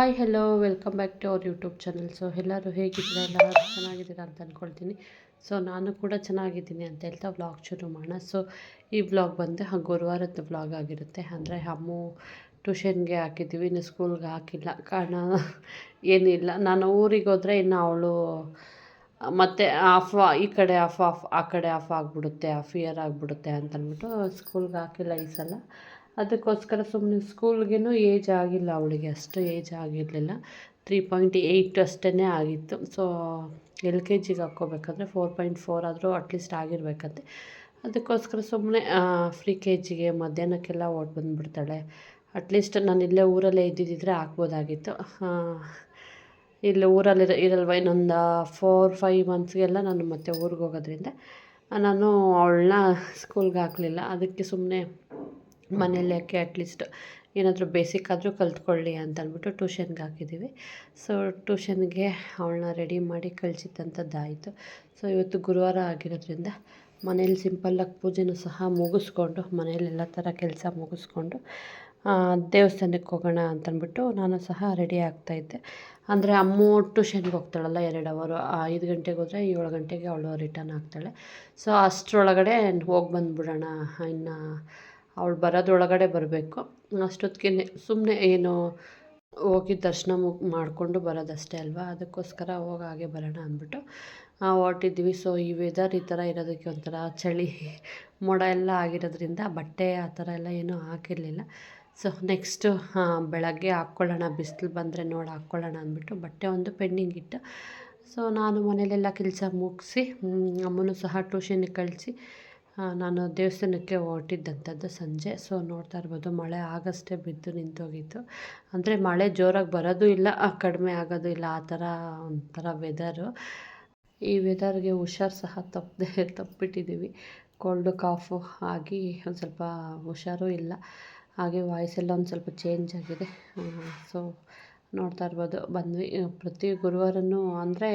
Hi hello welcome back to our YouTube channel so ಎಲ್ಲರೂ ಹೇಗಿದ್ದೀರಾ? ಎಲ್ಲರೂ ಚೆನ್ನಾಗಿದ್ದೀರಾ ಅಂತ ಅಂದ್ಕೊಳ್ತೀನಿ ಸೊ ನಾನು ಕೂಡ ಚೆನ್ನಾಗಿದ್ದೀನಿ ಅಂತ ಹೇಳ್ತಾ ವ್ಲಾಗ್ ಶುರು ಮಾಡೋಣ. ಸೊ ಈ ವ್ಲಾಗ್ ಬಂದು ಗುರುವಾರದ ವ್ಲಾಗ್ ಆಗಿರುತ್ತೆ. ಅಂದರೆ ಅಮ್ಮು ಟ್ಯೂಷನ್ಗೆ ಹಾಕಿದ್ದೀವಿ. ಇನ್ನು ಸ್ಕೂಲ್ಗೆ ಹಾಕಿಲ್ಲ. ಕಾರಣ ಏನಿಲ್ಲ. ನಾನು ಊರಿಗೆ ಹೋದರೆ ಇನ್ನು ಅವಳು, ಮತ್ತು ಆಫ್ ಈ ಕಡೆ ಆಫ್ ಆಫ್ ಆ ಕಡೆ ಆಫ್ ಆಗಿಬಿಡುತ್ತೆ. ಆಫ್ ಇಯರ್ ಆಗಿಬಿಡುತ್ತೆ ಅಂತ ಅಂದ್ಬಿಟ್ಟು ಸ್ಕೂಲ್ಗೆ ಹಾಕಿಲ್ಲ ಈ ಸಲ. ಅದಕ್ಕೋಸ್ಕರ ಸುಮ್ಮನೆ ಸ್ಕೂಲ್ಗೇನು ಏಜ್ ಆಗಿಲ್ಲ ಅವಳಿಗೆ, ಅಷ್ಟು ಏಜ್ ಆಗಿರಲಿಲ್ಲ. ತ್ರೀ ಪಾಯಿಂಟ್ ಏಯ್ಟ್ ಅಷ್ಟೇ ಆಗಿತ್ತು. ಸೊ ಎಲ್ ಕೆ ಜಿಗೆ ಹಾಕ್ಕೋಬೇಕಾದ್ರೆ ಫೋರ್ ಪಾಯಿಂಟ್ ಫೋರ್ ಆದರೂ ಅಟ್ಲೀಸ್ಟ್ ಆಗಿರಬೇಕಂತೆ. ಅದಕ್ಕೋಸ್ಕರ ಸುಮ್ಮನೆ ಫ್ರೀ ಕೆ ಜಿಗೆ ಮಧ್ಯಾಹ್ನಕ್ಕೆಲ್ಲ ಓಟ್ ಬಂದುಬಿಡ್ತಾಳೆ. ಅಟ್ಲೀಸ್ಟ್ ನಾನು ಇಲ್ಲೇ ಊರಲ್ಲೇ ಇದ್ದಿದ್ದಿದ್ರೆ ಹಾಕ್ಬೋದಾಗಿತ್ತು. ಇಲ್ಲಿ ಊರಲ್ಲಿ ಇರಲ್ವ, ಇನ್ನೊಂದು ಫೋರ್ ಫೈವ್ ಮಂತ್ಸ್ಗೆಲ್ಲ ನಾನು ಮತ್ತೆ ಊರಿಗೆ ಹೋಗೋದ್ರಿಂದ, ನಾನು ಅವಳನ್ನ ಸ್ಕೂಲ್ಗೆ ಹಾಕಲಿಲ್ಲ. ಅದಕ್ಕೆ ಸುಮ್ಮನೆ ಮನೇಲಿ ಯಾಕೆ ಅಟ್ಲೀಸ್ಟ್ ಏನಾದರೂ ಬೇಸಿಕ್ ಆದರೂ ಕಲ್ತ್ಕೊಳ್ಳಿ ಅಂತ ಅಂದ್ಬಿಟ್ಟು ಟ್ಯೂಷನ್ಗೆ ಹಾಕಿದ್ದೀವಿ ಸೊ ಟ್ಯೂಷನ್ಗೆ ಅವಳನ್ನ ರೆಡಿ ಮಾಡಿ ಕಳಿಸಿದ್ದಂಥದ್ದಾಯಿತು ಸೊ ಇವತ್ತು ಗುರುವಾರ ಆಗಿರೋದ್ರಿಂದ ಮನೇಲಿ ಸಿಂಪಲ್ಲಾಗಿ ಪೂಜೆನೂ ಸಹ ಮುಗಿಸ್ಕೊಂಡು, ಮನೇಲಿ ಎಲ್ಲ ಥರ ಕೆಲಸ ಮುಗಿಸ್ಕೊಂಡು ದೇವಸ್ಥಾನಕ್ಕೆ ಹೋಗೋಣ ಅಂತಂದ್ಬಿಟ್ಟು ನಾನು ಸಹ ರೆಡಿ ಆಗ್ತಾಯಿದ್ದೆ ಅಂದರೆ ಅಮ್ಮ ಟ್ಯೂಷನ್ಗೆ ಹೋಗ್ತಾಳಲ್ಲ ಎರಡು ಅವರು ಐದು ಗಂಟೆಗೆ ಹೋದರೆ ಏಳು ಗಂಟೆಗೆ ಅವಳು ರಿಟರ್ನ್ ಆಗ್ತಾಳೆ. ಸೊ ಅಷ್ಟರೊಳಗಡೆ ಹೋಗಿ ಬಂದುಬಿಡೋಣ, ಇನ್ನು ಅವಳು ಬರೋದ್ರೊಳಗಡೆ ಬರಬೇಕು. ಅಷ್ಟೊತ್ತಿಗೆ ಸುಮ್ಮನೆ ಏನು ಹೋಗಿ ದರ್ಶನ ಮಾಡಿಕೊಂಡು ಬರೋದಷ್ಟೇ ಅಲ್ವಾ? ಅದಕ್ಕೋಸ್ಕರ ಹೋಗಿ ಹಾಗೆ ಬರೋಣ ಅಂದ್ಬಿಟ್ಟು ಹೊರಟಿದ್ವಿ. ಸೊ ಈ ವೆದರ್ ಈ ಥರ ಇರೋದಕ್ಕೆ ಒಂಥರ ಚಳಿ, ಮೋಡ ಎಲ್ಲ ಆಗಿರೋದ್ರಿಂದ ಬಟ್ಟೆ ಆ ಥರ ಎಲ್ಲ ಏನೂ ಹಾಕಿರಲಿಲ್ಲ. ಸೊ ನೆಕ್ಸ್ಟು ಬೆಳಗ್ಗೆ ಹಾಕ್ಕೊಳ್ಳೋಣ, ಬಿಸಿಲು ಬಂದರೆ ನೋಡಿ ಹಾಕ್ಕೊಳ್ಳೋಣ ಅಂದ್ಬಿಟ್ಟು ಬಟ್ಟೆ ಒಂದು ಪೆಂಡಿಂಗ್ ಇಟ್ಟು ಸೊ ನಾನು ಮನೇಲೆಲ್ಲ ಕೆಲಸ ಮುಗಿಸಿ ಅಮ್ಮನೂ ಸಹ ಟ್ಯೂಷನಿಗೆ ಕಳಿಸಿ ನಾನು ದೇವಸ್ಥಾನಕ್ಕೆ ಹೊರಟಿದ್ದಂಥದ್ದು ಸಂಜೆ. ಸೊ ನೋಡ್ತಾ ಇರ್ಬೋದು, ಮಳೆ ಆಗಷ್ಟೇ ಬಿದ್ದು ನಿಂತೋಗಿತ್ತು. ಅಂದರೆ ಮಳೆ ಜೋರಾಗಿ ಬರೋದು ಇಲ್ಲ ಕಡಿಮೆ ಆಗೋದು ಇಲ್ಲ, ಆ ಥರ ಒಂಥರ ವೆದರು ಈ ವೆದರ್ಗೆ ಹುಷಾರು ಸಹ ತಪ್ಪದೆ, ತಪ್ಪಿಟ್ಟಿದ್ದೀವಿ. ಕೋಲ್ಡು ಕಾಫು ಆಗಿ ಒಂದು ಸ್ವಲ್ಪ ಹುಷಾರು ಇಲ್ಲ. ಹಾಗೆ ವಾಯ್ಸೆಲ್ಲ ಒಂದು ಸ್ವಲ್ಪ ಚೇಂಜ್ ಆಗಿದೆ. ಸೊ ನೋಡ್ತಾ ಇರ್ಬೋದು. ಬಂದ್ವಿ ಪ್ರತಿ ಗುರುವಾರನೂ ಅಂದರೆ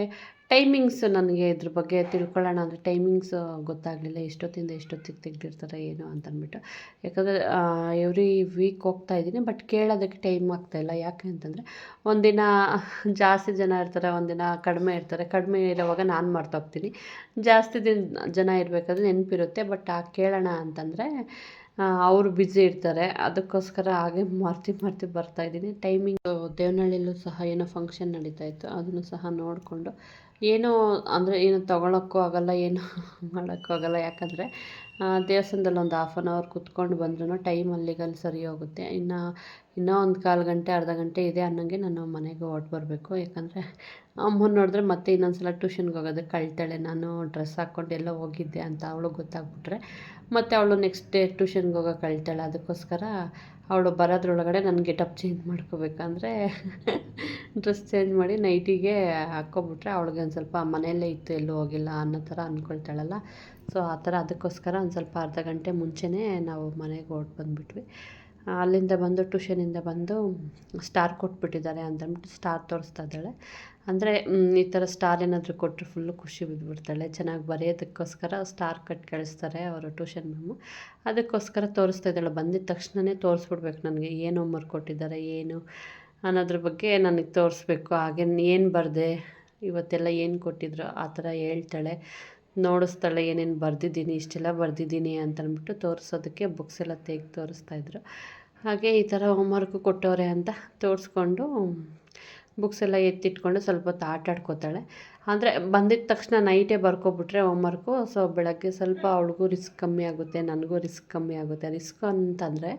ಟೈಮಿಂಗ್ಸ್ ನನಗೆ ಇದ್ರ ಬಗ್ಗೆ ತಿಳ್ಕೊಳ್ಳೋಣ ಅಂದರೆ ಟೈಮಿಂಗ್ಸ್ ಗೊತ್ತಾಗಲಿಲ್ಲ, ಎಷ್ಟೊತ್ತಿಂದ ಎಷ್ಟೊತ್ತಿಗೆ ತೆಗ್ದಿರ್ತಾರೆ, ಏನು ಅಂತ ಅಂದ್ಬಿಟ್ಟು. ಯಾಕಂದರೆ ಎವ್ರಿ ವೀಕ್ ಹೋಗ್ತಾ ಇದ್ದೀನಿ ಬಟ್ ಕೇಳೋದಕ್ಕೆ ಟೈಮ್ ಆಗ್ತಾಯಿಲ್ಲ ಯಾಕೆ ಅಂತಂದರೆ, ಒಂದಿನ ಜಾಸ್ತಿ ಜನ ಇರ್ತಾರೆ, ಒಂದಿನ ಕಡಿಮೆ ಇರ್ತಾರೆ. ಕಡಿಮೆ ಇರೋವಾಗ ನಾನು ಮಾಡ್ತಾ ಹೋಗ್ತೀನಿ ಜಾಸ್ತಿ ದಿನ, ಜನ ಇರಬೇಕಾದ್ರೆ ನೆನಪಿರುತ್ತೆ ಬಟ್ ಆ ಕೇಳೋಣ ಅಂತಂದರೆ ಅವರು ಬ್ಯುಸಿ ಇರ್ತಾರೆ. ಅದಕ್ಕೋಸ್ಕರ ಹಾಗೆ ಮರ್ತಿ ಬರ್ತಾ ಇದ್ದೀನಿ. ಟೈಮಿಂಗ್ ದೇವನಹಳ್ಳಿಯಲ್ಲೂ ಸಹ ಏನೋ ಫಂಕ್ಷನ್ ನಡೀತಾ ಇತ್ತು. ಅದನ್ನು ಸಹ ನೋಡಿಕೊಂಡು ಏನೋ ಅಂದರೆ ಏನು ತೊಗೊಳಕ್ಕೂ ಆಗೋಲ್ಲ, ಏನು ಮಾಡೋಕ್ಕೂ ಆಗೋಲ್ಲ. ಯಾಕಂದರೆ ದೇವಸ್ಥಾನದಲ್ಲಿ ಒಂದು ಹಾಫ್ ಆನ್ ಅವರ್ ಕುತ್ಕೊಂಡು ಬಂದ್ರೂ ಟೈಮ್ ಅಲ್ಲಿಗಲ್ಲಿ ಸರಿ ಹೋಗುತ್ತೆ. ಇನ್ನು, ಇನ್ನೂ ಒಂದು ಕಾಲು ಗಂಟೆ, ಅರ್ಧ ಗಂಟೆ ಇದೆ ಅನ್ನೋಂಗೆ ನಾನು ಮನೆಗೆ ಹೊರ್ಟು ಬರಬೇಕು. ಯಾಕಂದರೆ ಅಮ್ಮನ ನೋಡಿದ್ರೆ ಮತ್ತೆ ಇನ್ನೊಂದು ಸಲ ಟ್ಯೂಷನ್ಗೆ ಹೋಗೋದಕ್ಕೆ ಕಳ್ತಾಳೆ ನಾನು ಡ್ರೆಸ್ ಹಾಕ್ಕೊಂಡು ಎಲ್ಲ ಹೋಗಿದ್ದೆ ಅಂತ ಅವಳು ಗೊತ್ತಾಗ್ಬಿಟ್ರೆ ಮತ್ತು ಅವಳು ನೆಕ್ಸ್ಟ್ ಡೇ ಟ್ಯೂಷನ್ಗೆ ಹೋಗೋಕೆ ಕಳ್ತಾಳೆ ಅದಕ್ಕೋಸ್ಕರ ಅವಳು ಬರೋದ್ರೊಳಗಡೆ ನಾನು ಗೆಟಪ್ ಚೇಂಜ್ ಮಾಡ್ಕೋಬೇಕಂದ್ರೆ ಡ್ರೆಸ್ ಚೇಂಜ್ ಮಾಡಿ ನೈಟಿಗೆ ಹಾಕ್ಕೊಬಿಟ್ರೆ ಅವಳಿಗೆ ಒಂದು ಸ್ವಲ್ಪ ಮನೆಯಲ್ಲೇ ಇತ್ತು ಎಲ್ಲೂ ಹೋಗಿಲ್ಲ ಅನ್ನೋ ಥರ ಅಂದ್ಕೊಳ್ತಾಳಲ್ಲ ಸೊ ಆ ಥರ ಅದಕ್ಕೋಸ್ಕರ ಒಂದು ಸ್ವಲ್ಪ ಅರ್ಧ ಗಂಟೆ ಮುಂಚೆನೇ ನಾವು ಮನೆಗೆ ಹೊರ್ಟು ಬಂದುಬಿಟ್ವಿ. ಅಲ್ಲಿಂದ ಬಂದು ಟ್ಯೂಷನಿಂದ ಬಂದು ಸ್ಟಾರ್ ಕೊಟ್ಬಿಟ್ಟಿದ್ದಾರೆ ಅಂತಂದ್ಬಿಟ್ಟು ಸ್ಟಾರ್ ತೋರಿಸ್ತಾ ಇದ್ದಾಳೆ. ಅಂದರೆ ಈ ಥರ ಸ್ಟಾರ್ ಏನಾದರೂ ಕೊಟ್ಟರೆ ಫುಲ್ಲು ಖುಷಿ ಬಿದ್ದುಬಿಡ್ತಾಳೆ ಚೆನ್ನಾಗಿ ಬರೆಯೋದಕ್ಕೋಸ್ಕರ ಸ್ಟಾರ್ ಕಟ್ ಕಳಿಸ್ತಾರೆ ಅವರು ಟ್ಯೂಷನ್ ಮ್ಯಾಮು ಅದಕ್ಕೋಸ್ಕರ ತೋರಿಸ್ತಾ ಇದ್ದಾಳೆ. ಬಂದಿದ್ದ ತಕ್ಷಣವೇ ತೋರಿಸ್ಬಿಡ್ಬೇಕು ನನಗೆ. ಏನು ಹೋಮ್ವರ್ಕ್ ಕೊಟ್ಟಿದ್ದಾರೆ, ಏನು ಅನ್ನೋದ್ರ ಬಗ್ಗೆ ನನಗೆ ತೋರಿಸ್ಬೇಕು. ಹಾಗೆ ಏನು ಬರದೆ, ಇವತ್ತೆಲ್ಲ ಏನು ಕೊಟ್ಟಿದ್ರು, ಆ ಥರ ಹೇಳ್ತಾಳೆ. ನೋಡಿಸ್ತಾಳೆ, ಏನೇನು ಬರೆದಿದ್ದೀನಿ, ಇಷ್ಟೆಲ್ಲ ಬರೆದಿದ್ದೀನಿ ಅಂತಂದ್ಬಿಟ್ಟು ತೋರಿಸೋದಕ್ಕೆ ಬುಕ್ಸ್ ಎಲ್ಲ ತೆಗೆದು ತೋರಿಸ್ತಾಯಿದ್ರು ಹಾಗೆ ಈ ಥರ ಹೋಮ್ವರ್ಕು ಕೊಟ್ಟವ್ರೆ ಅಂತ ತೋರಿಸ್ಕೊಂಡು ಬುಕ್ಸ್ ಎಲ್ಲ ಎತ್ತಿಟ್ಕೊಂಡು ಸ್ವಲ್ಪ ಹೊತ್ತು ಆಟ ಆಡ್ಕೋತಾಳೆ. ಅಂದರೆ ಬಂದಿದ್ದ ತಕ್ಷಣ ನೈಟೇ ಬರ್ಕೊಬಿಟ್ರೆ ಹೋಮ್ವರ್ಕು ಸೊ ಬೆಳಗ್ಗೆ ಸ್ವಲ್ಪ ಅವಳಿಗೂ ರಿಸ್ಕ್ ಕಮ್ಮಿ ಆಗುತ್ತೆ, ನನಗೂ ರಿಸ್ಕ್ ಕಮ್ಮಿ ಆಗುತ್ತೆ. ರಿಸ್ಕ್ ಅಂತಂದರೆ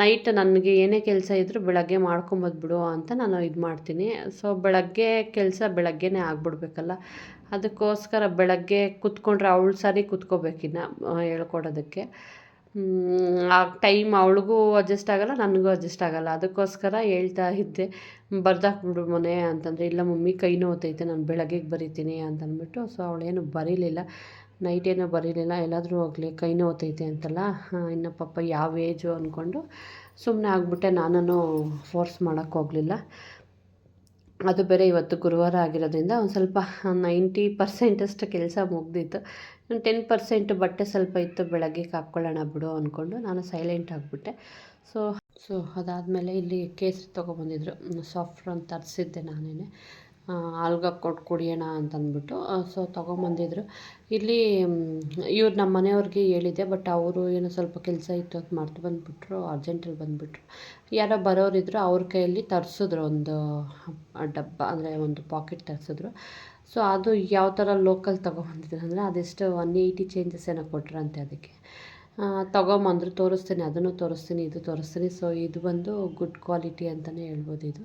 ನೈಟ್ ನನಗೆ ಏನೇ ಕೆಲಸ ಇದ್ದರೂ ಬೆಳಗ್ಗೆ ಮಾಡ್ಕೊಂಬದ್ಬಿಡು ಅಂತ ನಾನು ಇದು ಮಾಡ್ತೀನಿ. ಸೊ ಬೆಳಗ್ಗೆ ಕೆಲಸ ಬೆಳಗ್ಗೆನೇ ಆಗ್ಬಿಡ್ಬೇಕಲ್ಲ. ಅದಕ್ಕೋಸ್ಕರ ಬೆಳಗ್ಗೆ ಕುತ್ಕೊಂಡ್ರೆ ಅವಳು ಸರಿ ಕುತ್ಕೋಬೇಕಿನ್ನ ಹೇಳ್ಕೊಡೋದಕ್ಕೆ. ಆ ಟೈಮ್ ಅವಳಿಗೂ ಅಡ್ಜಸ್ಟ್ ಆಗೋಲ್ಲ, ನನಗೂ ಅಡ್ಜಸ್ಟ್ ಆಗೋಲ್ಲ. ಅದಕ್ಕೋಸ್ಕರ ಹೇಳ್ತಾ ಇದ್ದೆ, ಬರ್ದಾಕ್ಬಿಡು ಮನೆ ಅಂತಂದರೆ, ಇಲ್ಲ ಮಮ್ಮಿ, ಕೈ ನೋತೈತೆ ನಾನು ಬೆಳಗ್ಗೆಗೆ ಬರಿತೀನಿ ಅಂತಂದ್ಬಿಟ್ಟು. ಸೊ ಅವಳೇನು ಬರೀಲಿಲ್ಲ. ನೈಟ್ ಏನೋ ಬರೀಲಿಲ್ಲ. ಎಲ್ಲಾದರೂ ಹೋಗಲಿ, ಕೈ ನೋತೈತೆ ಅಂತಲ್ಲ. ಇನ್ನು ಪಾಪ ಯಾವ ಏಜು ಅಂದ್ಕೊಂಡು ಸುಮ್ಮನೆ ಆಗಿಬಿಟ್ಟೆ. ನಾನು ಫೋರ್ಸ್ ಮಾಡೋಕ್ಕೆ ಹೋಗಲಿಲ್ಲ. ಅದು ಬೇರೆ ಇವತ್ತು ಗುರುವಾರ ಆಗಿರೋದ್ರಿಂದ ಒಂದು ಸ್ವಲ್ಪ ನೈಂಟಿ ಪರ್ಸೆಂಟಷ್ಟು ಕೆಲಸ ಮುಗ್ದಿತ್ತು. ಒಂದು ಟೆನ್ ಪರ್ಸೆಂಟ್ ಬಟ್ಟೆ ಸ್ವಲ್ಪ ಇತ್ತು, ಬೆಳಗ್ಗೆ ಕಾಪ್ಕೊಳ್ಳೋಣ ಬಿಡು ಅಂದ್ಕೊಂಡು ನಾನು ಸೈಲೆಂಟ್ ಆಗಿಬಿಟ್ಟೆ. ಸೊ ಸೊ ಅದಾದಮೇಲೆ ಇಲ್ಲಿ ಕೇಸರಿ ತೊಗೊಬಂದಿದ್ರು. ಸಾಫ್ಟ್ರನ್ ತರಿಸಿದ್ದೆ ನಾನೇ ಆಲ್ಗ ಕೊಟ್ಟು ಕುಡಿಯೋಣ ಅಂತ ಅಂದ್ಬಿಟ್ಟು ಸೊ ತೊಗೊಂಬಂದಿದ್ರು. ಇಲ್ಲಿ ಇವ್ರು ನಮ್ಮ ಮನೆಯವ್ರಿಗೆ ಹೇಳಿದೆ ಬಟ್ ಅವರು ಏನೋ ಸ್ವಲ್ಪ ಕೆಲಸ ಇತ್ತು ಅಂತ ಮರ್ತು ಬಂದುಬಿಟ್ರು, ಅರ್ಜೆಂಟಲ್ಲಿ ಬಂದುಬಿಟ್ರು. ಯಾರೋ ಬರೋರಿದ್ರು ಅವ್ರ ಕೈಯಲ್ಲಿ ತರಿಸಿದ್ರು ಒಂದು ಡಬ್ಬ, ಅಂದರೆ ಒಂದು ಪಾಕೆಟ್ ತರಿಸಿದ್ರು. ಸೊ ಅದು ಯಾವ ಥರ ಲೋಕಲ್ ತೊಗೊಂಬಂದಿದ್ರು ಅಂದರೆ, ಅದೆಷ್ಟು ಒನ್ ಏಯ್ಟಿ ಚೇಂಜಸ್ ಏನೋ ಕೊಟ್ರಂತೆ ಅದಕ್ಕೆ. ತೊಗೊಂಬಂದ್ರು, ತೋರಿಸ್ತೀನಿ, ಅದನ್ನು ತೋರಿಸ್ತೀನಿ, ಇದು ತೋರಿಸ್ತೀನಿ. ಸೊ ಇದು ಬಂದು ಗುಡ್ ಕ್ವಾಲಿಟಿ ಅಂತಲೇ ಹೇಳ್ಬೋದು ಇದು.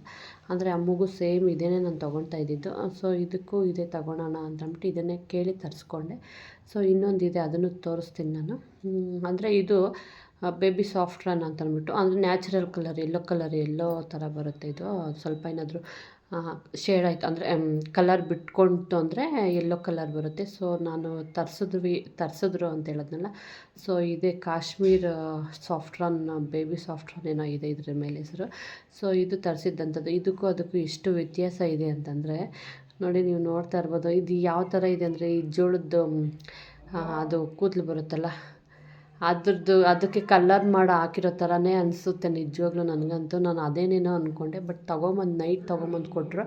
ಅಂದರೆ ಅಮ್ಮಗೂ ಸೇಮ್ ಇದೇ ನಾನು ತೊಗೊಳ್ತಾ ಇದ್ದಿದ್ದು. ಸೊ ಇದಕ್ಕೂ ಇದೇ ತೊಗೊಳೋಣ ಅಂತ ಅಂದ್ಬಿಟ್ಟು ಇದನ್ನೇ ಕೇಳಿ ತರಿಸ್ಕೊಂಡೆ. ಸೊ ಇನ್ನೊಂದಿದೆ, ಅದನ್ನು ತೋರಿಸ್ತೀನಿ ನಾನು. ಅಂದರೆ ಇದು ಬೇಬಿ ಸಾಫ್ಟ್ ರನ್ ಅಂತ ಅಂದ್ಬಿಟ್ಟು ಅಂದರೆ natural colour yellow colour yellow ಥರ ಬರುತ್ತೆ ಇದು. ಸ್ವಲ್ಪ ಏನಾದರೂ ಶೇಡ್ ಆಯಿತು. ಅಂದರೆ ಕಲರ್ ಬಿಟ್ಕೊಳ್ತು ಅಂದರೆ ಎಲ್ಲೋ ಕಲರ್ ಬರುತ್ತೆ. ಸೊ ನಾನು ತರಿಸಿದ್ವಿ, ತರಿಸಿದ್ರು ಅಂತ ಹೇಳಿದ್ನಲ್ಲ. ಸೊ ಇದೇ Kashmir soft run baby soft run ಏನೋ ಇದೆ ಇದ್ರ ಮೇಲೆ ಹೆಸರು. ಸೊ ಇದು ತರಿಸಿದ್ದಂಥದ್ದು ಇದಕ್ಕೂ ಅದಕ್ಕೂ ಎಷ್ಟು ವ್ಯತ್ಯಾಸ ಇದೆ ಅಂತಂದರೆ, ನೋಡಿ ನೀವು ನೋಡ್ತಾ ಇರ್ಬೋದು. ಇದು ಯಾವ ಥರ ಇದೆ ಅಂದರೆ, ಈ ಜೋಳದ್ದು ಅದು ಕೂದಲು ಬರುತ್ತಲ್ಲ ಅದ್ರದ್ದು ಅದಕ್ಕೆ ಕಲ್ಲರ್ ಮಾಡಿ ಹಾಕಿರೋ ಥರನೇ ಅನಿಸುತ್ತೆ ನಿಜವಾಗ್ಲೂ ನನಗಂತೂ. ನಾನು ಅದೇನೇನೋ ಅಂದ್ಕೊಂಡೆ ಬಟ್ ತೊಗೊಂಬಂದು ನೈಟ್ ತೊಗೊಂಬಂದು ಕೊಟ್ಟರು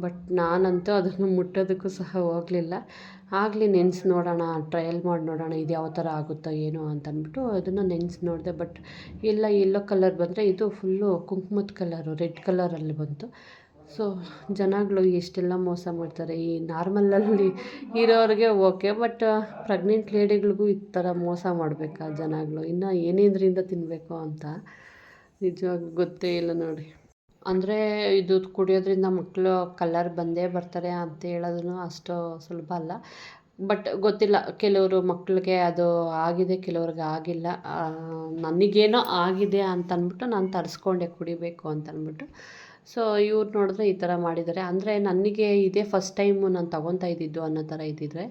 ಬಟ್ ನಾನಂತೂ ಅದನ್ನು ಮುಟ್ಟೋದಕ್ಕೂ ಸಹ ಹೋಗಲಿಲ್ಲ. ಆಗಲಿ ನೆನೆಸಿ ನೋಡೋಣ ಟ್ರಯಲ್ ಮಾಡಿ ನೋಡೋಣ, ಇದು ಯಾವ ಥರ ಆಗುತ್ತೋ ಏನೋ ಅಂತ ಅಂದ್ಬಿಟ್ಟು ಅದನ್ನು ನೆನೆಸಿ ನೋಡಿದೆ. ಬಟ್ ಇಲ್ಲ, ಎಲ್ಲೋ ಕಲರ್ ಬಂದರೆ ಇದು ಫುಲ್ಲು ಕುಂಕುಮದ ಕಲರು ರೆಡ್ ಕಲರಲ್ಲಿ ಬಂತು. ಸೊ, ಜನಗಳು ಎಷ್ಟೆಲ್ಲ ಮೋಸ ಮಾಡ್ತಾರೆ. ಈ ನಾರ್ಮಲಲ್ಲಿ ಇರೋರಿಗೆ ಓಕೆ ಬಟ್ ಪ್ರೆಗ್ನೆಂಟ್ ಲೇಡಿಗಳಿಗೂ ಈ ಥರ ಮೋಸ ಮಾಡಬೇಕಾ ಜನಗಳು? ಇನ್ನು ಏನೇನರಿಂದ ತಿನ್ನಬೇಕು ಅಂತ ನಿಜವಾಗಿ ಗೊತ್ತೇ ಇಲ್ಲ ನೋಡಿ. ಅಂದರೆ, ಇದು ಕುಡಿಯೋದ್ರಿಂದ ಮಕ್ಕಳು ಕಲರ್ ಬಂದೇ ಬರ್ತಾರೆ ಅಂತ ಹೇಳೋದು ಅಷ್ಟು ಸುಲಭ ಅಲ್ಲ. ಬಟ್ ಗೊತ್ತಿಲ್ಲ. ಕೆಲವರು ಮಕ್ಕಳಿಗೆ ಅದು ಆಗಿದೆ, ಕೆಲವ್ರಿಗೆ ಆಗಿಲ್ಲ. ನನಗೇನೋ ಆಗಿದೆ ಅಂತ ಅಂದ್ಬಿಟ್ಟು ನಾನು ತರಿಸ್ಕೊಂಡೆ ಕುಡಿಬೇಕು ಅಂತ ಅಂದ್ಬಿಟ್ಟು ಸೊ ಇವ್ರು ನೋಡಿದ್ರೆ ಈ ಥರ ಮಾಡಿದ್ದಾರೆ. ಅಂದರೆ ನನಗೆ ಇದೇ ಫಸ್ಟ್ ಟೈಮು ನಾನು ತೊಗೊತಾ ಇದ್ದಿದ್ದು ಅನ್ನೋ ಥರ ಇದ್ದಿದ್ರೆ,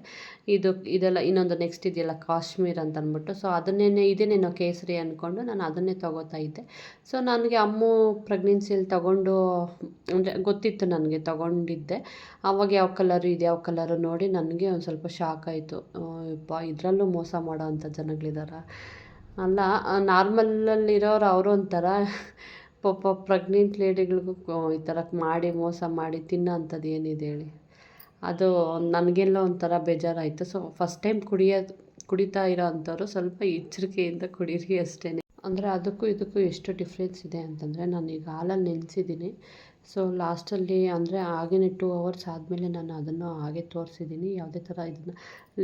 ಇದು, ಇದೆಲ್ಲ ಇನ್ನೊಂದು ನೆಕ್ಸ್ಟ್ ಇದೆಯಲ್ಲ ಕಾಶ್ಮೀರ್ ಅಂತ ಅಂದ್ಬಿಟ್ಟು ಸೊ ಅದನ್ನೇ ಇದೇನೇನೋ ಕೇಸರಿ ಅಂದ್ಕೊಂಡು ನಾನು ಅದನ್ನೇ ತೊಗೋತಾ ಇದ್ದೆ. ಸೊ ನನಗೆ ಅಮ್ಮು ಪ್ರೆಗ್ನೆನ್ಸಿಯಲ್ಲಿ ತೊಗೊಂಡು, ಅಂದರೆ ಗೊತ್ತಿತ್ತು ನನಗೆ ತೊಗೊಂಡಿದ್ದೆ. ಆವಾಗ ಯಾವ ಕಲರು ಇದೆ, ಯಾವ ಕಲರು ನೋಡಿ ನನಗೆ ಒಂದು ಸ್ವಲ್ಪ ಶಾಕ್ ಆಯಿತು. ಇಪ್ಪ ಇದರಲ್ಲೂ ಮೋಸ ಮಾಡೋ ಅಂಥ ಜನಗಳಿದಾರ? ಅಲ್ಲ ನಾರ್ಮಲಲ್ಲಿರೋರು ಅವರು ಒಂಥರ ಪಾಪ ಪ್ರೆಗ್ನೆಂಟ್ ಲೇಡಿಗಳಿಗೂ ಈ ಥರ ಮಾಡಿ ಮೋಸ ಮಾಡಿ ತಿನ್ನೋ ಅಂಥದ್ದು ಏನಿದೆ ಹೇಳಿ. ಅದು ನನಗೆಲ್ಲ ಒಂಥರ ಬೇಜಾರಾಯಿತು. ಸೊ ಫಸ್ಟ್ ಟೈಮ್ ಕುಡಿಯೋದು ಕುಡಿತಾ ಇರೋ ಅಂಥವ್ರು ಸ್ವಲ್ಪ ಎಚ್ಚರಿಕೆಯಿಂದ ಕುಡೀರಿ ಅಷ್ಟೇ ಅಂದರೆ ಅದಕ್ಕೂ ಇದಕ್ಕೂ ಎಷ್ಟು ಡಿಫ್ರೆನ್ಸ್ ಇದೆ ಅಂತಂದರೆ ನಾನು ಈಗ ಹಾಲಲ್ಲಿ ನೆನೆಸಿದ್ದೀನಿ. ಸೊ ಲಾಸ್ಟಲ್ಲಿ ಅಂದರೆ ಆಗಿನ ಟೂ ಅವರ್ಸ್ ಆದಮೇಲೆ ನಾನು ಅದನ್ನು ಹಾಗೆ ತೋರಿಸಿದ್ದೀನಿ. ಯಾವುದೇ ಥರ ಇದನ್ನು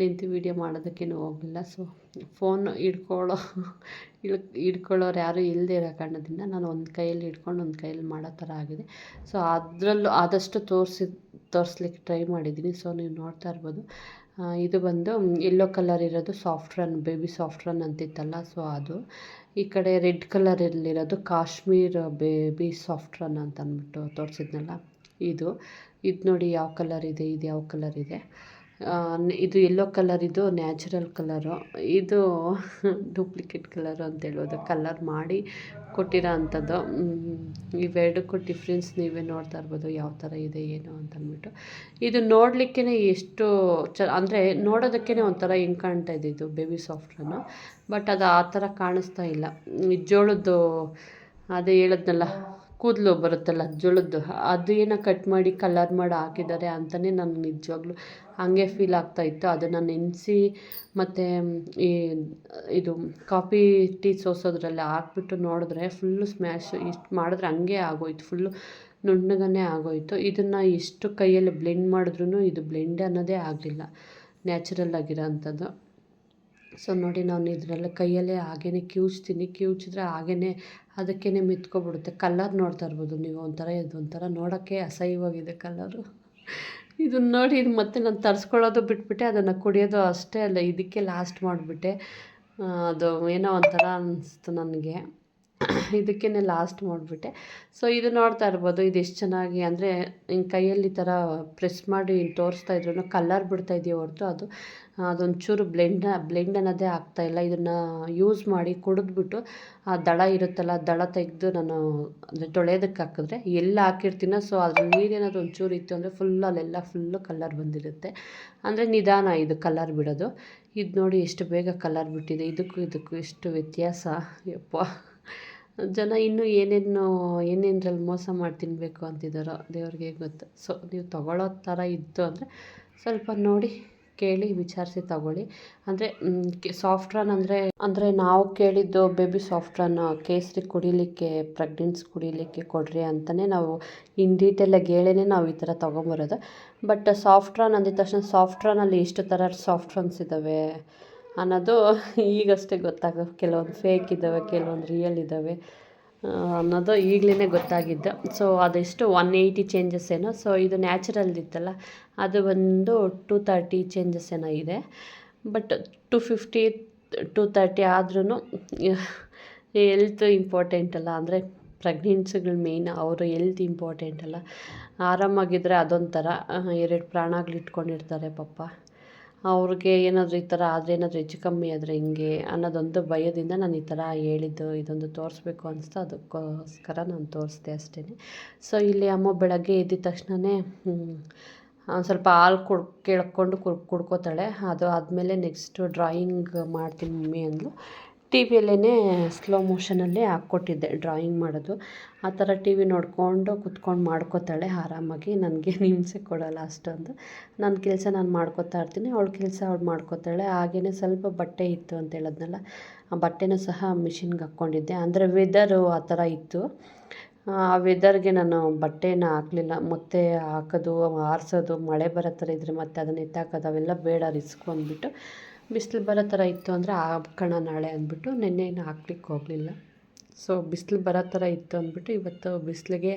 ಲೆಂತಿ ವೀಡಿಯೋ ಮಾಡೋದಕ್ಕೇನು ಹೋಗಲಿಲ್ಲ ಸೊ ಫೋನ್ ಹಿಡ್ಕೊಳ್ಳೋ, ಇಳ್, ಹಿಡ್ಕೊಳ್ಳೋರು ಯಾರೂ ಇಲ್ಲದೆ ಇರೋ ಕಾರಣದಿಂದ ನಾನು ಒಂದು ಕೈಯಲ್ಲಿ ಹಿಡ್ಕೊಂಡು ಒಂದು ಕೈಯಲ್ಲಿ ಮಾಡೋ ಥರ ಆಗಿದೆ. ಸೊ ಅದರಲ್ಲೂ ಆದಷ್ಟು ತೋರಿಸಿ, ತೋರಿಸ್ಲಿಕ್ಕೆ ಟ್ರೈ ಮಾಡಿದ್ದೀನಿ. ಸೊ ನೀವು ನೋಡ್ತಾ ಇರ್ಬೋದು. ಇದು ಬಂದು ಯೆಲ್ಲೋ ಕಲರ್ ಇರೋದು soft run baby soft run ಅಂತಿತ್ತಲ್ಲ. ಸೊ ಅದು. ಈ ಕಡೆ ರೆಡ್ ಕಲರಲ್ಲಿರೋದು ಕಾಶ್ಮೀರ್ ಬೇಬಿ ಸಾಫ್ಟ್ ರನ್ ಅಂತ ಅಂದ್ಬಿಟ್ಟು ತೋರಿಸಿದ್ನಲ್ಲ, ಇದು. ಇದು ನೋಡಿ ಯಾವ ಕಲರ್ ಇದೆ, ಇದು ಯಾವ ಕಲರ್ ಇದೆ. ಇದು ಯೆಲ್ಲೋ ಕಲರ್ ಇದು ನ್ಯಾಚುರಲ್ ಕಲರು ಇದು ಡೂಪ್ಲಿಕೇಟ್ ಕಲರು ಅಂತ ಹೇಳ್ಬೋದು ಕಲರ್ ಮಾಡಿ ಕೊಟ್ಟಿರೋ ಅಂಥದ್ದು. ಇವೆರಡಕ್ಕೂ ಡಿಫ್ರೆನ್ಸ್ ನೀವೇ ನೋಡ್ತಾ ಇರ್ಬೋದು ಯಾವ ಥರ ಇದೆ, ಏನು ಅಂತ ಅಂದ್ಬಿಟ್ಟು. ಇದು ನೋಡಲಿಕ್ಕೇ ಎಷ್ಟು ಚ, ಅಂದರೆ ನೋಡೋದಕ್ಕೇ ಒಂಥರ ಹೆಂಗೆ ಕಾಣ್ತಾ ಇದು ಬೇಬಿ ಸಾಫ್ಟ್ರನ್ನು ಬಟ್ ಅದು ಆ ಥರ ಕಾಣಿಸ್ತಾ ಇಲ್ಲ. ಜೋಳದ್ದು, ಅದೇ ಹೇಳಿದ್ನಲ್ಲ ಕೂದಲು ಬರುತ್ತಲ್ಲ, ಜೋಳದ್ದು. ಅದು ಏನೋ ಕಟ್ ಮಾಡಿ ಕಲರ್ ಮಾಡಿ ಹಾಕಿದ್ದಾರೆ ಅಂತಲೇ ನನಗೆ ನಿಜವಾಗ್ಲೂ ಹಾಗೆ ಫೀಲ್ ಆಗ್ತಾಯಿತ್ತು ಅದನ್ನು ನೆನೆಸಿ ಮತ್ತು ಈ ಇದು ಕಾಫಿ, ಟೀ ಸೋಸೋದ್ರಲ್ಲಿ ಹಾಕ್ಬಿಟ್ಟು ನೋಡಿದ್ರೆ ಫುಲ್ಲು ಸ್ಮ್ಯಾಶ್ ಇಷ್ಟು ಮಾಡಿದ್ರೆ ಹಂಗೆ ಆಗೋಯ್ತು ಫುಲ್ಲು ನುಣ್ಣಗನೇ ಆಗೋಯಿತು. ಇದನ್ನು ಎಷ್ಟು ಕೈಯಲ್ಲಿ ಬ್ಲೆಂಡ್ ಮಾಡಿದ್ರೂ ಇದು ಬ್ಲೆಂಡ್ ಅನ್ನೋದೇ ಆಗಲಿಲ್ಲ ನ್ಯಾಚುರಲ್ ಆಗಿರೋ ಅಂಥದ್ದು ಸೊ ನೋಡಿ ನಾನು ಇದರಲ್ಲೇ ಕೈಯಲ್ಲೇ ಹಾಗೇ ಕಿವುಚ್ತೀನಿ. ಕಿವುಚಿದ್ರೆ ಹಾಗೇ ಅದಕ್ಕೇ ಮಿತ್ಕೊಬಿಡುತ್ತೆ ಕಲ್ಲರ್ ನೋಡ್ತಾ ಇರ್ಬೋದು ನೀವು ಒಂಥರ, ಇದು ಒಂಥರ ನೋಡೋಕ್ಕೆ ಅಸಹ್ಯವಾಗಿದೆ ಕಲ್ಲರು ಇದನ್ನ ನೋಡಿ ಇದು ಮತ್ತೆ ನಾನು ತರಿಸ್ಕೊಳ್ಳೋದು ಬಿಟ್ಬಿಟ್ಟೆ, ಅದನ್ನು ಕುಡಿಯೋದು ಅಷ್ಟೇ ಅಲ್ಲ, ಇದಕ್ಕೆ ಲಾಸ್ಟ್ ಮಾಡಿಬಿಟ್ಟೆ. ಅದು ಏನೋ ಒಂಥರ ಅನ್ನಿಸ್ತು ನನಗೆ. ಇದಕ್ಕೇ ಲಾಸ್ಟ್ ಮಾಡಿಬಿಟ್ಟೆ. ಸೊ ಇದು ನೋಡ್ತಾ ಇರ್ಬೋದು, ಇದು ಎಷ್ಟು ಚೆನ್ನಾಗಿ ಅಂದರೆ ಹಿಂಗೆ ಕೈಯಲ್ಲಿ ಈ ಥರ ಪ್ರೆಸ್ ಮಾಡಿ ತೋರಿಸ್ತಾ ಇದ್ರು ಕಲ್ಲರ್ ಬಿಡ್ತಾ ಇದೆಯೋ ಹೊರತು ಅದು, ಅದೊಂಚೂರು ಬ್ಲೆಂಡ್ ಬ್ಲೆಂಡ್ ಅನ್ನೋದೇ ಆಗ್ತಾಯಿಲ್ಲ ಇದನ್ನು ಯೂಸ್ ಮಾಡಿ ಕುಡಿದ್ಬಿಟ್ಟು, ಆ ದಳ ಇರುತ್ತಲ್ಲ ದಳ ತೆಗೆದು ನಾನು ಅಂದರೆ ತೊಳೆಯೋದಕ್ಕೆ ಹಾಕಿದ್ರೆ, ಎಲ್ಲಿ ಹಾಕಿರ್ತೀನೋ ಸೊ ಅದ್ರ ನೀರೇನಾದ್ರು ಒಂಚೂರು ಇತ್ತು ಅಂದರೆ ಫುಲ್ ಅಲ್ಲೆಲ್ಲ ಫುಲ್ಲು ಕಲ್ಲರ್ ಬಂದಿರುತ್ತೆ. ಅಂದರೆ ನಿಧಾನ ಇದು ಕಲ್ಲರ್ ಬಿಡೋದು. ಇದು ನೋಡಿ ಎಷ್ಟು ಬೇಗ ಕಲರ್ ಬಿಟ್ಟಿದೆ. ಇದಕ್ಕೂ ಇದಕ್ಕೂ ಎಷ್ಟು ವ್ಯತ್ಯಾಸ. ಯಪ್ಪ. ಜನ ಇನ್ನೂ ಏನೇನು, ಏನೇನ್ರಲ್ಲಿ ಮೋಸ ಮಾಡಿ ತಿನ್ನಬೇಕು ಅಂತಿದ್ದಾರೋ ದೇವ್ರಿಗೆ ಗೊತ್ತು. ಸೊ ನೀವು ತೊಗೊಳ್ಳೋ ಥರ ಇತ್ತು ಅಂದರೆ ಸ್ವಲ್ಪ ನೋಡಿ ಕೇಳಿ, ವಿಚಾರಿಸಿ ತಗೊಳ್ಳಿ. ಅಂದರೆ ಸಾಫ್ಟ್ರನ್ ಅಂದರೆ ಅಂದರೆ ನಾವು ಕೇಳಿದ್ದು ಬೇಬಿ ಸಾಫ್ಟ್ರನ್ ಕೇಸರಿ ಕುಡಿಲಿಕ್ಕೆ ಪ್ರೆಗ್ನೆನ್ಸ್ ಕುಡಿಲಿಕ್ಕೆ ಕೊಡ್ರಿ ಅಂತಲೇ ನಾವು ಇನ್ ಡೀಟೇಲಾಗಿ ಹೇಳೇ ನಾವು ಈ ಥರ ತೊಗೊಂಬರೋದು. ಬಟ್ ಸಾಫ್ಟ್ರನ್ ಅಂದಿದ ತಕ್ಷಣ ಸಾಫ್ಟ್ರನಲ್ಲಿ ಎಷ್ಟು ಥರ ಸಾಫ್ಟ್ರನ್ಸ್ ಇದ್ದಾವೆ? ಅನ್ನೋದು ಈಗಷ್ಟೇ ಗೊತ್ತಾಗೋ ಕೆಲವೊಂದು ಫೇಕ್ ಇದ್ದಾವೆ, ಕೆಲವೊಂದು ರಿಯಲ್ ಇದ್ದಾವೆ ಅನ್ನೋದು ಈಗಲೇ ಗೊತ್ತಾಗಿದ್ದು. ಸೊ ಅದೆಷ್ಟು ಒನ್ ಏಯ್ಟಿ ಚೇಂಜಸ್ ಏನೋ ಸೊ ಇದು ನ್ಯಾಚುರಲ್ ಇತ್ತಲ್ಲ, ಅದು ಬಂದು ಟು ತರ್ಟಿ ಚೇಂಜಸ್ ಏನೋ ಇದೆ. But two fifty two thirty ಆದ್ರೂ ಎಲ್ತ್ ಇಂಪಾರ್ಟೆಂಟ್ ಅಲ್ಲ. ಅಂದರೆ ಪ್ರೆಗ್ನೆನ್ಸಿಗಳು ಮೇಯ್ನ್ ಅವರು ಎಲ್ತ್ ಇಂಪಾರ್ಟೆಂಟ್ ಅಲ್ಲ. ಆರಾಮಾಗಿದ್ದರೆ ಅದೊಂಥರ ಎರಡು ಪ್ರಾಣಗಳು ಇಟ್ಕೊಂಡಿರ್ತಾರೆ ಪಾಪ. ಅವ್ರಿಗೆ ಏನಾದರೂ ಈ ಥರ ಆದರೆ, ಏನಾದರೂ ಹೆಚ್ಚು ಕಮ್ಮಿ ಆದರೆ ಹೆಂಗೆ ಅನ್ನೋದೊಂದು ಭಯದಿಂದ ನಾನು ಈ ಥರ ಹೇಳಿದ್ದು, ಇದೊಂದು ತೋರಿಸ್ಬೇಕು ಅನಿಸ್ತು. ಅದಕ್ಕೋಸ್ಕರ ನಾನು ತೋರಿಸ್ದೆ ಅಷ್ಟೇ. ಸೊ ಇಲ್ಲಿ ಅಮ್ಮ ಬೆಳಗ್ಗೆ ಎದ್ದಿದ ತಕ್ಷಣವೇ ಸ್ವಲ್ಪ ಹಾಲು ಕುಡ್, ಕೇಳ್ಕೊಂಡು ಕುಡ್, ಕುಡ್ಕೋತಾಳೆ. ಅದು ಆದಮೇಲೆ ನೆಕ್ಸ್ಟು ಡ್ರಾಯಿಂಗ್ ಮಾಡ್ತೀನಿ ಮಮ್ಮಿ ಅಂದ್ಲು. ಟಿ ವಿಯಲ್ಲೇ ಸ್ಲೋ ಮೋಷನಲ್ಲೇ ಹಾಕ್ಕೊಟ್ಟಿದ್ದೆ ಡ್ರಾಯಿಂಗ್ ಮಾಡೋದು. ಆ ಥರ ಟಿ ವಿ ನೋಡಿಕೊಂಡು ಕುತ್ಕೊಂಡು ಮಾಡ್ಕೋತಾಳೆ ಆರಾಮಾಗಿ. ನನಗೆ ಹಿಂಸೆ ಕೊಡೋಲ್ಲ ಅಷ್ಟೊಂದು. ನನ್ನ ಕೆಲಸ ನಾನು ಮಾಡ್ಕೋತಾ ಇರ್ತೀನಿ, ಅವಳ ಕೆಲಸ ಅವಳು ಮಾಡ್ಕೋತಾಳೆ. ಹಾಗೆಯೇ ಸ್ವಲ್ಪ ಬಟ್ಟೆ ಇತ್ತು ಅಂತ ಹೇಳೋದ್ನಲ್ಲ, ಆ ಬಟ್ಟೆನೂ ಸಹ ಮಿಷಿನ್ಗೆ ಹಾಕ್ಕೊಂಡಿದ್ದೆ. ಅಂದರೆ ವೆದರು ಆ ಥರ ಇತ್ತು. ಆ ವೆದರ್ಗೆ ನಾನು ಬಟ್ಟೆನ ಹಾಕ್ಲಿಲ್ಲ. ಮತ್ತೆ ಹಾಕೋದು, ಆರಿಸೋದು, ಮಳೆ ಬರೋ ಥರ ಇದ್ದರೆ ಮತ್ತೆ ಅದನ್ನ ಎತ್ತಾಕೋದು, ಅವೆಲ್ಲ ಬೇಡ, ರಿಸ್ಕ್ ಅಂದ್ಬಿಟ್ಟು ಬಿಸಿಲು ಬರೋ ಥರ ಇತ್ತು ಅಂದರೆ ಹಾಕೋಣ ನಾಳೆ ಅಂದ್ಬಿಟ್ಟು ನೆನ್ನೆ ಏನು ಹಾಕ್ಲಿಕ್ಕೆ ಹೋಗಲಿಲ್ಲ. ಸೊ ಬಿಸಿಲು ಬರೋ ಥರ ಇತ್ತು ಅಂದ್ಬಿಟ್ಟು ಇವತ್ತು ಬಿಸಿಲಿಗೆ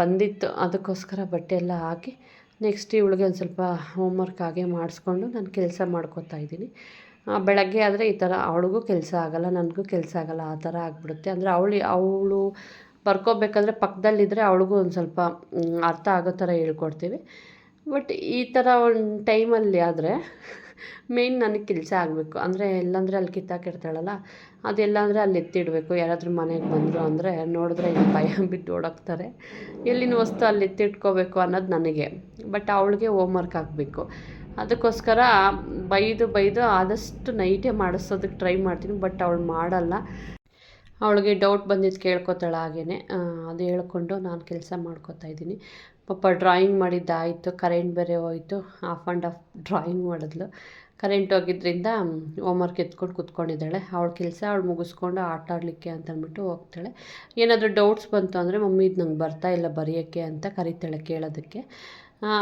ಬಂದಿತ್ತು. ಅದಕ್ಕೋಸ್ಕರ ಬಟ್ಟೆ ಎಲ್ಲ ಹಾಕಿ ನೆಕ್ಸ್ಟ್ ಇವಳಿಗೆ ಒಂದು ಸ್ವಲ್ಪ ಹೋಮ್ವರ್ಕ್ ಹಾಗೆ ಮಾಡಿಸ್ಕೊಂಡು ನಾನು ಕೆಲಸ ಮಾಡ್ಕೊತಾ ಇದ್ದೀನಿ. ಬೆಳಗ್ಗೆ ಆದರೆ ಈ ಥರ ಅವಳಿಗೂ ಕೆಲಸ ಆಗೋಲ್ಲ, ನನಗೂ ಕೆಲಸ ಆಗೋಲ್ಲ, ಆ ಥರ ಆಗಿಬಿಡುತ್ತೆ. ಅಂದರೆ ಅವಳು ಅವಳು ಬರ್ಕೋಬೇಕಾದ್ರೆ ಪಕ್ಕದಲ್ಲಿದ್ದರೆ ಅವಳಿಗೂ ಒಂದು ಸ್ವಲ್ಪ ಅರ್ಥ ಆಗೋ ಥರ ಹೇಳ್ಕೊಡ್ತೀವಿ. ಬಟ್ ಈ ಥರ ಒಂದು ಟೈಮಲ್ಲಿ ಆದರೆ ಮೇಯ್ನ್ ನನಗೆ ಕೆಲಸ ಆಗಬೇಕು. ಅಂದರೆ ಎಲ್ಲಂದರೆ ಅಲ್ಲಿ ಕಿತ್ತಾಕಿರ್ತಾಳಲ್ಲ ಅದೆಲ್ಲ ಅಂದರೆ ಅಲ್ಲಿ ಎತ್ತಿಡಬೇಕು. ಯಾರಾದರೂ ಮನೆಗೆ ಬಂದರು ಅಂದರೆ ನೋಡಿದ್ರೆ ಭಯ ಬಿಟ್ಟು ಓಡೋಗ್ತಾರೆ ಎಲ್ಲಿನ ವಸ್ತು ಅಲ್ಲಿ ಎತ್ತಿಟ್ಕೋಬೇಕು ಅನ್ನೋದು ನನಗೆ. ಬಟ್ ಅವಳಿಗೆ ಹೋಮ್ವರ್ಕ್ ಆಗಬೇಕು. ಅದಕ್ಕೋಸ್ಕರ ಬೈದು ಬೈದು ಆದಷ್ಟು ನೈಟೇ ಮಾಡಿಸೋದಕ್ಕೆ ಟ್ರೈ ಮಾಡ್ತೀನಿ. ಬಟ್ ಅವಳು ಮಾಡಲ್ಲ. ಅವಳಿಗೆ ಡೌಟ್ ಬಂದಿದ್ದು ಕೇಳ್ಕೊತಾಳೆ ಹಾಗೇ ಅದು ಹೇಳ್ಕೊಂಡು ನಾನು ಕೆಲಸ ಮಾಡ್ಕೊತಾ ಇದ್ದೀನಿ. ಪಾಪ ಡ್ರಾಯಿಂಗ್ ಮಾಡಿದ್ದಾಯಿತು ಕರೆಂಟ್ ಬೇರೆ ಹೋಯ್ತು ಆಫ್ ಆ್ಯಂಡ್ ಆಫ್ ಡ್ರಾಯಿಂಗ್ ಮಾಡಿದ್ಲು. ಕರೆಂಟ್ ಹೋಗಿದ್ದರಿಂದ ಹೋಮ್ವರ್ಕ್ ಎತ್ಕೊಂಡು ಕೂತ್ಕೊಂಡಿದ್ದಾಳೆ. ಅವಳ ಕೆಲಸ ಅವಳು ಮುಗಿಸ್ಕೊಂಡು ಆಟ ಆಡಲಿಕ್ಕೆ ಅಂತ ಅಂದ್ಬಿಟ್ಟು ಹೋಗ್ತಾಳೆ. ಏನಾದರೂ ಡೌಟ್ಸ್ ಬಂತು ಅಂದರೆ, ಮಮ್ಮಿ, ಇದು ನಂಗೆ ಬರ್ತಾ ಇಲ್ಲ, ಬರೆಯೋಕ್ಕೆ ಅಂತ ಕರಿತಾಳೆ ಕೇಳೋದಕ್ಕೆ.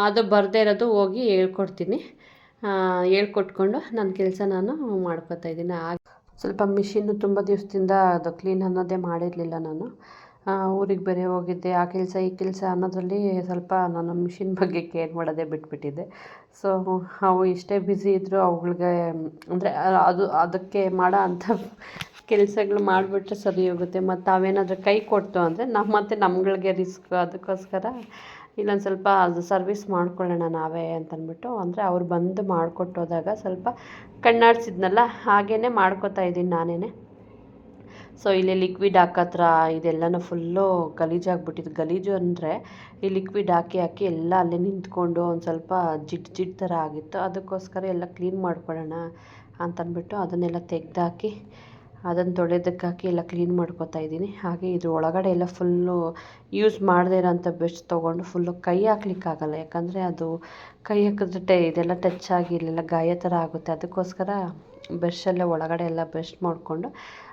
ಅದು ಬರದೇ ಇರೋದು ಹೋಗಿ ಹೇಳ್ಕೊಡ್ತೀನಿ. ಹೇಳ್ಕೊಟ್ಕೊಂಡು ನನ್ನ ಕೆಲಸ ನಾನು ಮಾಡ್ಕೋತಾ ಇದ್ದೀನಿ. ಸ್ವಲ್ಪ ಮಿಷಿನ್ನು ತುಂಬ ದಿವಸದಿಂದ ಅದು ಕ್ಲೀನ್ ಅನ್ನೋದೇ ಮಾಡಿರಲಿಲ್ಲ ನಾನು. ಊರಿಗೆ ಬೇರೆ ಹೋಗಿದ್ದೆ. ಆ ಕೆಲಸ, ಈ ಕೆಲಸ ಅನ್ನೋದರಲ್ಲಿ ಸ್ವಲ್ಪ ನಾನು ಮಿಷಿನ್ ಬಗ್ಗೆ ಕೇರ್ ಮಾಡೋದೇ ಬಿಟ್ಬಿಟ್ಟಿದ್ದೆ. ಸೊ ಅವು ಎಷ್ಟೇ ಬ್ಯುಸಿ ಇದ್ದರೂ ಅವುಗಳಿಗೆ, ಅಂದರೆ ಅದು, ಅದಕ್ಕೆ ಮಾಡೋ ಅಂಥ ಕೆಲಸಗಳು ಮಾಡಿಬಿಟ್ರೆ ಸರಿ ಹೋಗುತ್ತೆ. ಮತ್ತು ಅವೇನಾದರೂ ಕೈ ಕೊಡ್ತು ಅಂದರೆ ನಮ್ಮ ಮತ್ತು ನಮ್ಗಳಿಗೆ ರಿಸ್ಕ್ ಅದಕ್ಕೋಸ್ಕರ ಇಲ್ಲೊಂದು ಸ್ವಲ್ಪ ಅದು ಸರ್ವಿಸ್ ಮಾಡ್ಕೊಳ್ಳೋಣ ನಾವೇ ಅಂತಂದ್ಬಿಟ್ಟು ಅಂದರೆ ಅವ್ರು ಬಂದು ಮಾಡಿಕೊಟ್ಟೋದಾಗ ಸ್ವಲ್ಪ ಕಣ್ಣಾಡ್ಸಿದ್ನಲ್ಲ ಹಾಗೇ ಮಾಡ್ಕೊತಾ ಇದ್ದೀನಿ ನಾನೇ ಸೊ ಇಲ್ಲಿ ಲಿಕ್ವಿಡ್ ಹಾಕತ್ರ, ಇದೆಲ್ಲನೂ ಫುಲ್ಲು ಗಲೀಜಾಗ್ಬಿಟ್ಟಿದ್ದು ಗಲೀಜು ಅಂದರೆ ಈ ಲಿಕ್ವಿಡ್ ಹಾಕಿ ಹಾಕಿ ಎಲ್ಲ ಅಲ್ಲೇ ನಿಂತ್ಕೊಂಡು ಒಂದು ಸ್ವಲ್ಪ ಜಿಡ್ ಜಿಡ್ ಥರ ಆಗಿತ್ತು. ಅದಕ್ಕೋಸ್ಕರ ಎಲ್ಲ ಕ್ಲೀನ್ ಮಾಡ್ಕೊಳ್ಳೋಣ ಅಂತಂದ್ಬಿಟ್ಟು ಅದನ್ನೆಲ್ಲ ತೆಗ್ದಾಕಿ, ಅದನ್ನು ತೊಳೆದಕ್ಕೆ ಹಾಕಿ ಎಲ್ಲ ಕ್ಲೀನ್ ಮಾಡ್ಕೊತಾ ಇದ್ದೀನಿ. ಹಾಗೆ ಇದ್ರ ಒಳಗಡೆ ಎಲ್ಲ ಫುಲ್ಲು ಯೂಸ್ ಮಾಡದೇ ಇರೋಂಥ ಬೆಸ್ಟ್ ತೊಗೊಂಡು ಫುಲ್ಲು ಕೈ ಹಾಕ್ಲಿಕ್ಕಾಗಲ್ಲ. ಯಾಕಂದರೆ ಅದು ಕೈ ಹಾಕಿದ್ರೆ ಇದೆಲ್ಲ ಟಚ್ ಆಗಿ, ಇಲ್ಲೆಲ್ಲ ಗಾಯ ಥರ ಆಗುತ್ತೆ. ಅದಕ್ಕೋಸ್ಕರ ಬ್ರಷಲ್ಲೇ ಒಳಗಡೆ ಎಲ್ಲ ಬ್ರಷ್ ಮಾಡಿಕೊಂಡು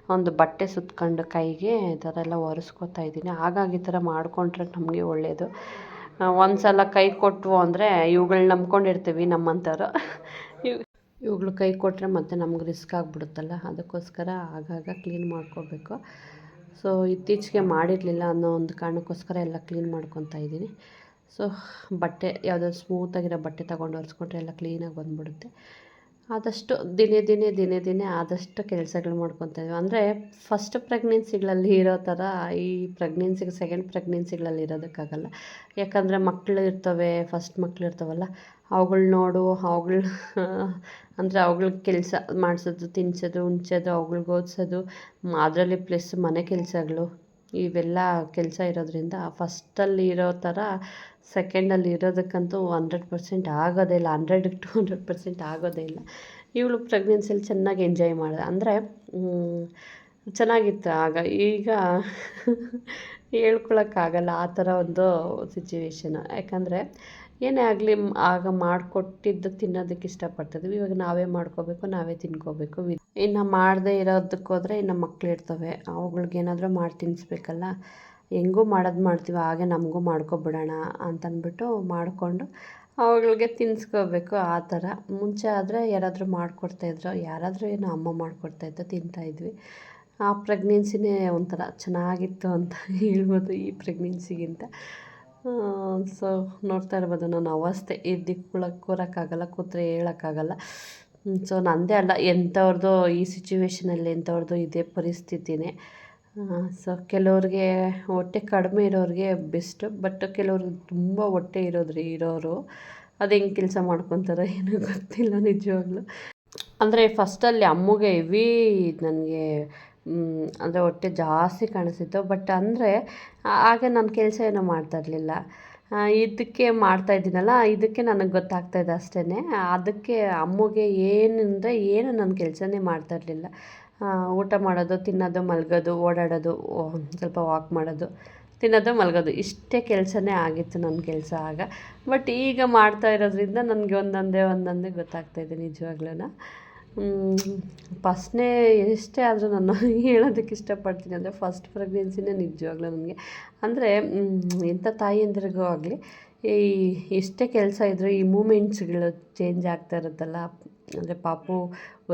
ಒಂದು ಬಟ್ಟೆ ಸುತ್ಕೊಂಡು ಕೈಗೆ ಈ ಥರ ಎಲ್ಲ ಒರೆಸ್ಕೊತಾ ಇದ್ದೀನಿ. ಹಾಗಾಗಿ ಈ ಥರ ಮಾಡಿಕೊಂಡ್ರೆ ನಮಗೆ ಒಳ್ಳೆಯದು ಒಂದು ಸಲ ಕೈ ಕೊಟ್ವು ಅಂದರೆ ಇವುಗಳು ನಂಬ್ಕೊಂಡಿರ್ತೀವಿ ನಮ್ಮಂಥವ್ರು. ಇವುಗಳು ಕೈ ಕೊಟ್ಟರೆ ಮತ್ತೆ ನಮ್ಗೆ ರಿಸ್ಕ್ ಆಗಿಬಿಡುತ್ತಲ್ಲ? ಅದಕ್ಕೋಸ್ಕರ ಆಗಾಗ ಕ್ಲೀನ್ ಮಾಡ್ಕೋಬೇಕು. ಸೊ, ಇತ್ತೀಚೆಗೆ ಮಾಡಿರಲಿಲ್ಲ ಅನ್ನೋ ಒಂದು ಕಾರಣಕ್ಕೋಸ್ಕರ ಎಲ್ಲ ಕ್ಲೀನ್ ಮಾಡ್ಕೊತಾ ಇದ್ದೀನಿ. ಸೊ, ಬಟ್ಟೆ ಯಾವುದೋ ಸ್ಮೂತಾಗಿರೋ ಬಟ್ಟೆ ತಗೊಂಡು ಒರೆಸ್ಕೊಂಡ್ರೆ ಎಲ್ಲ ಕ್ಲೀನಾಗಿ ಬಂದುಬಿಡುತ್ತೆ. ಆದಷ್ಟು ದಿನೇ ದಿನೇ ದಿನೇ ದಿನೇ ಆದಷ್ಟು ಕೆಲಸಗಳು ಮಾಡ್ಕೊತಾ ಇದ್ದೀವಿ ಅಂದರೆ ಫಸ್ಟ್ ಪ್ರೆಗ್ನೆನ್ಸಿಗಳಲ್ಲಿ ಇರೋ ಥರ ಈ ಪ್ರೆಗ್ನೆನ್ಸಿಗೆ ಸೆಕೆಂಡ್ ಪ್ರೆಗ್ನೆನ್ಸಿಗಳಲ್ಲಿ ಇರೋದಕ್ಕಾಗಲ್ಲ. ಯಾಕಂದರೆ ಮಕ್ಕಳು ಇರ್ತವೆ ಫಸ್ಟ್ ಮಕ್ಕಳು ಇರ್ತವಲ್ಲ, ಅವುಗಳ್ ನೋಡು, ಅವುಗಳ ಅಂದರೆ ಅವುಗಳ ಕೆಲಸ ಮಾಡಿಸೋದು ತಿನ್ನಿಸೋದು ಉಣ್ಸೋದು, ಅವುಗಳ್ಗೆ ಓದಿಸೋದು, ಅದರಲ್ಲಿ ಪ್ಲಸ್ ಮನೆ ಕೆಲಸಗಳು. ಇವೆಲ್ಲ ಕೆಲಸ ಇರೋದ್ರಿಂದ ಫಸ್ಟಲ್ಲಿ ಇರೋ ಥರ ಸೆಕೆಂಡಲ್ಲಿ ಇರೋದಕ್ಕಂತೂ ಹಂಡ್ರೆಡ್ ಪರ್ಸೆಂಟ್ ಆಗೋದೇ ಇಲ್ಲ, ಹಂಡ್ರೆಡ್ ಟು ಹಂಡ್ರೆಡ್ ಪರ್ಸೆಂಟ್ ಆಗೋದೇ ಇಲ್ಲ. ಇವಳು ಪ್ರೆಗ್ನೆನ್ಸಿಯಲ್ಲಿ ಚೆನ್ನಾಗಿ ಎಂಜಾಯ್ ಮಾಡಿದೆ. ಅಂದರೆ ಚೆನ್ನಾಗಿತ್ತು ಆಗ. ಈಗ ಹೇಳ್ಕೊಳಕ್ಕಾಗಲ್ಲ ಆ ಥರ ಒಂದು ಸಿಚುವೇಶನ್ ಯಾಕಂದರೆ ಏನೇ ಆಗಲಿ ಆಗ ಮಾಡಿಕೊಟ್ಟಿದ್ದು ತಿನ್ನೋದಕ್ಕೆ ಇಷ್ಟಪಡ್ತಿದ್ವಿ. ಇವಾಗ ನಾವೇ ಮಾಡ್ಕೋಬೇಕು, ನಾವೇ ತಿನ್ಕೋಬೇಕು. ಇನ್ನು ಮಾಡದೇ ಇರೋದಕ್ಕೆ ಇನ್ನು ಮಕ್ಳು ಇರ್ತವೆ. ಅವುಗಳ್ಗೆ ಮಾಡಿ ತಿನ್ನಿಸ್ಬೇಕಲ್ಲ ಹೆಂಗೂ ಮಾಡೋದು ಮಾಡ್ತೀವಿ ಹಾಗೆ ನಮಗೂ ಮಾಡ್ಕೊಬಿಡೋಣ ಅಂತಂದ್ಬಿಟ್ಟು ಮಾಡಿಕೊಂಡು ಅವುಗಳಿಗೆ ತಿನ್ನಿಸ್ಕೋಬೇಕು ಆ ಥರ. ಮುಂಚೆ ಆದರೆ ಯಾರಾದರೂ ಮಾಡಿಕೊಡ್ತಾಯಿದ್ರು ಯಾರಾದರೂ ಏನೋ ಅಮ್ಮ ಮಾಡಿಕೊಡ್ತಾಯಿತ್ತು ತಿಂತಾಯಿದ್ವಿ ಆ ಪ್ರೆಗ್ನೆನ್ಸಿನೇ ಒಂಥರ ಚೆನ್ನಾಗಿತ್ತು ಅಂತ ಹೇಳ್ಬೋದು ಈ ಪ್ರೆಗ್ನೆನ್ಸಿಗಿಂತ ಸೊ ನೋಡ್ತಾ ಇರ್ಬೋದು ನನ್ನ ಅವಸ್ಥೆ ಎದ್ದು ಕೂರೋಕ್ಕಾಗಲ್ಲ, ಕೂತ್ರೆ ಹೇಳೋಕ್ಕಾಗಲ್ಲ. ಸೊ ನನ್ನದೇ ಅಲ್ಲ ಎಂಥವ್ರದ್ದು ಈ ಸಿಚುವೇಶನಲ್ಲಿ ಎಂಥವ್ರದ್ದು ಇದೇ ಪರಿಸ್ಥಿತಿನೇ. ಸೊ ಕೆಲವ್ರಿಗೆ ಹೊಟ್ಟೆ ಕಡಿಮೆ ಇರೋರಿಗೆ ಬೆಸ್ಟು ಬಟ್ ಕೆಲವ್ರಿಗೆ ತುಂಬ ಹೊಟ್ಟೆ ಇರೋದ್ರಿ ಇರೋರು, ಅದು ಹೆಂಗೆ ಕೆಲಸ ಮಾಡ್ಕೊತಾರೆ ಏನೋ ಗೊತ್ತಿಲ್ಲ ನಿಜವಾಗ್ಲೂ. ಅಂದರೆ ಫಸ್ಟಲ್ಲಿ ಅಮ್ಮಗೆ ಹೆವಿ ನನಗೆ ಅಂದರೆ ಹೊಟ್ಟೆ ಜಾಸ್ತಿ ಕಾಣಿಸ್ತಿತ್ತು. ಬಟ್ ಅಂದರೆ ಆಗ ನಾನು ಕೆಲಸ ಏನೂ ಮಾಡ್ತಾ ಇರಲಿಲ್ಲ. ಇದಕ್ಕೆ ಮಾಡ್ತಾ ಇದ್ದೀನಲ್ಲ, ಇದಕ್ಕೆ ನನಗೆ ಗೊತ್ತಾಗ್ತಾ ಇದೆ ಅಷ್ಟೇ ಅದಕ್ಕೆ ಅಮ್ಮಗೆ ಏನಂದರೆ ಏನು ನನ್ನ ಕೆಲಸನೇ ಮಾಡ್ತಾ ಇರಲಿಲ್ಲ. ಊಟ ಮಾಡೋದು, ತಿನ್ನೋದು, ಮಲಗೋದು, ಓಡಾಡೋದು ಸ್ವಲ್ಪ ವಾಕ್ ಮಾಡೋದು, ತಿನ್ನೋದು, ಮಲಗೋದು, ಇಷ್ಟೇ ಕೆಲಸನೇ ಆಗಿತ್ತು ನನ್ನ ಕೆಲಸ ಆಗ. ಬಟ್ ಈಗ ಮಾಡ್ತಾ ಇರೋದ್ರಿಂದ ನನಗೆ ಒಂದೊಂದೇ ಒಂದೊಂದೇ ಗೊತ್ತಾಗ್ತಾಯಿದೆ ನಿಜವಾಗ್ಲೂ ಫಸ್ಟ್ನೇ ಎಷ್ಟೇ ಆದರೂ ನಾನು ಹೇಳೋದಕ್ಕೆ ಇಷ್ಟಪಡ್ತೀನಿ. ಅಂದರೆ ಫಸ್ಟ್ ಪ್ರೆಗ್ನೆನ್ಸಿನೇ ನಿಜವಾಗ್ಲೂ ನನಗೆ. ಅಂದರೆ ಎಂಥ ತಾಯಿಯಂದ್ರಿಗೂ ಆಗಲಿ, ಈ ಎಷ್ಟೇ ಕೆಲಸ ಇದ್ದರೂ ಈ ಮೂಮೆಂಟ್ಸ್ಗಳು ಚೇಂಜ್ ಆಗ್ತಾ ಇರುತ್ತಲ್ಲ. ಅಂದರೆ ಪಾಪು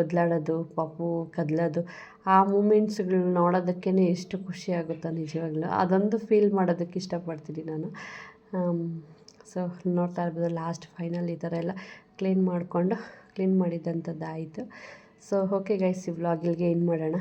ಒದ್ಲಾಡೋದು, ಪಾಪು ಕದಲೋದು, ಆ ಮೂಮೆಂಟ್ಸ್ಗಳು ನೋಡೋದಕ್ಕೇ ಎಷ್ಟು ಖುಷಿ ಆಗುತ್ತೋ ನಿಜವಾಗ್ಲೂ. ಅದೊಂದು ಫೀಲ್ ಮಾಡೋದಕ್ಕೆ ಇಷ್ಟಪಡ್ತೀನಿ ನಾನು. ಸೊ, ನೋಡ್ತಾ ಇರ್ಬೋದು, ಲಾಸ್ಟ್ ಫೈನಲ್ ಈ ಥರ ಎಲ್ಲ ಕ್ಲೀನ್ ಮಾಡಿಕೊಂಡು ಕ್ಲೀನ್ ಮಾಡಿದ್ದಂಥದ್ದು ಆಯಿತು ಸೊ ಓಕೆ ಗೈಸ್ ಈ ವ್ಲಾಗ್ ಇಲ್ಲಿಗೆ ಏನು ಮಾಡೋಣ.